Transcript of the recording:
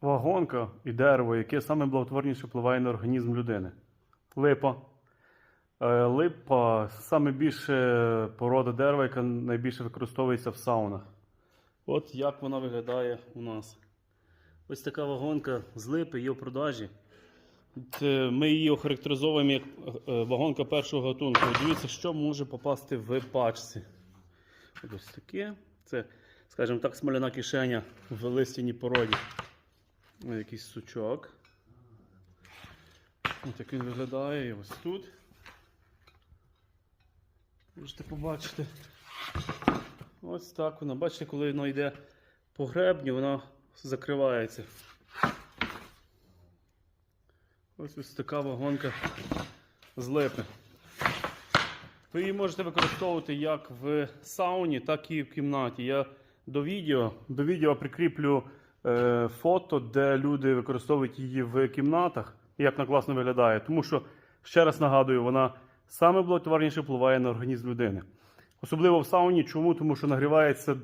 вагонка і дерево, яке саме благотворніше впливає на організм людини. Липа. Е, Липа саме більше порода дерева, яка найбільше використовується в саунах. От як вона виглядає у нас. Ось така вагонка з липи є в продажі. Ми її охарактеризовуємо як е, вагонка першого гатунку. Дивіться, що може попасти в пачці. Ось таке. Це, скажімо так, смоляна кишеня в листяній породі. Якийсь сучок. Ось як він виглядає і ось тут. Можете побачити. Ось так вона. Бачите, коли воно йде по гребню, вона закривається. Ось ось така вагонка з липи. Ви її можете використовувати як в сауні, так і в кімнаті. Я до відео, до відео прикріплю е, фото, де люди використовують її в кімнатах, як вона класно виглядає. Тому що, ще раз нагадую, вона саме благотворніше впливає на організм людини. Особливо в сауні. Чому? Тому що нагрівається